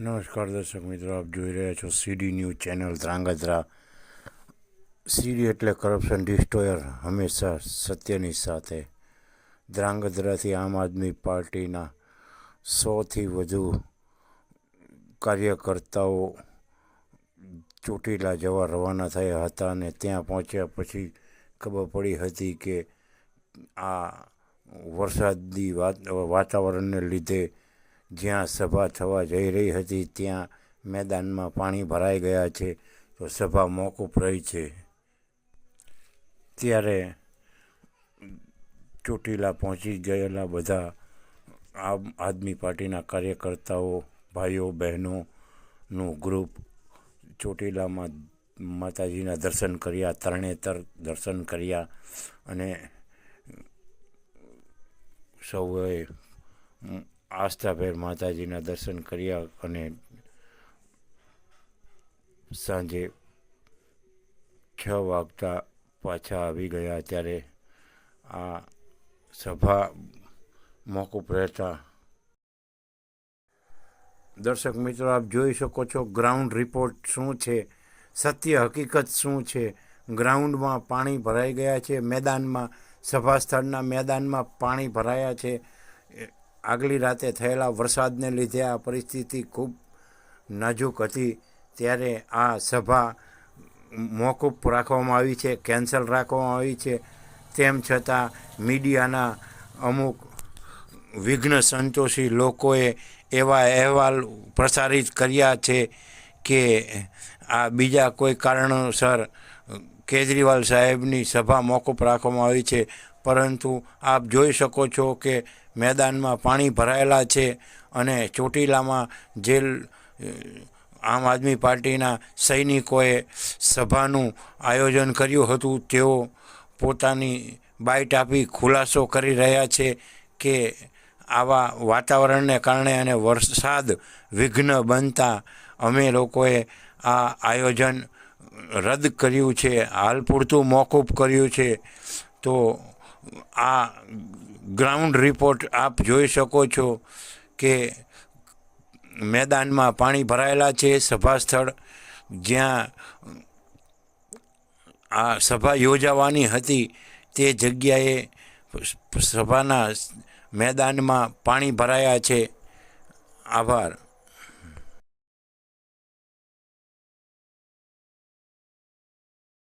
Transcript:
નમસ્કાર દર્શક મિત્રો, આપ જોઈ રહ્યા છો CD news channel Dhrangadhra. CD એટલે કરપ્શન ડિસ્ટ્રોયર હંમેશા સત્યની સાથે. ધ્રાંગધ્રાથી આમ આદમી પાર્ટીના સોથી વધુ કાર્યકર્તાઓ ચોટીલા જવા રવાના થયા હતા અને ત્યાં પહોંચ્યા પછી ખબર પડી હતી કે આ વરસાદની વાત, વાતાવરણને લીધે જ્યાં સભા થવા જઈ રહી હતી, ત્યાં મેદાનમાં પાણી ભરાઈ ગયા છે, તો સભા મોકૂફ રહી છે. ત્યારે ચોટીલા પહોંચી ગયેલા બધા આમ આદમી પાર્ટીના કાર્યકર્તાઓ, ભાઈઓ, બહેનોનું ગ્રુપ ચોટીલામાં માતાજીના દર્શન કર્યા, તરણેતર દર્શન કર્યા અને સૌએ આસ્થાભેર માતાજીના દર્શન કર્યા અને સાંજે છ વાગતા પાછા આવી ગયા ત્યારે આ સભા મોકૂફ રહેતા. દર્શક મિત્રો, આપ જોઈ શકો છો ગ્રાઉન્ડ રિપોર્ટ શું છે? સત્ય હકીકત શું છે? ગ્રાઉન્ડમાં પાણી ભરાઈ ગયા છે, મેદાનમાં સભા સ્થળના મેદાનમાં પાણી ભરાયા છે. આગલી રાતે થયેલા વરસાદને લીધે આ પરિસ્થિતિ ખૂબ નાજુક હતી. ત્યારે આ સભા મોકૂફ રાખવામાં આવી છે, કેન્સલ રાખવામાં આવી છે. તેમ છતાં મીડિયાના અમુક વિઘ્ન સંતોષી લોકોએ એવા અહેવાલ પ્રસારિત કર્યા છે કે આ બીજા કોઈ કારણોસર કેજરીવાલ સાહેબની સભા મોકૂફ રાખવામાં આવી છે. પરંતુ આપ જોઈ શકો છો કે મેદાનમાં પાણી ભરાયેલા છે અને ચોટીલામાં જે આમ આદમી પાર્ટીના સૈનિકોએ સભાનું આયોજન કર્યું હતું. તેઓ પોતાની બાઇટ આપી ખુલાસો કરી રહ્યા છે કે આવા વાતાવરણને કારણે અને વરસાદ વિઘ્ન બનતા અમે લોકોએ આ આયોજન રદ કર્યું છે. હાલ પૂરતું મોકૂફ કર્યું છે. તો આ ગ્રાઉન્ડ રિપોર્ટ આપ જોઈ શકો છો કે મેદાનમાં પાણી ભરાયેલા છે સભા સ્થળ જ્યાં આ સભા યોજાવાની હતી તે જગ્યાએ સભાના મેદાનમાં પાણી ભરાયા છે. આભાર.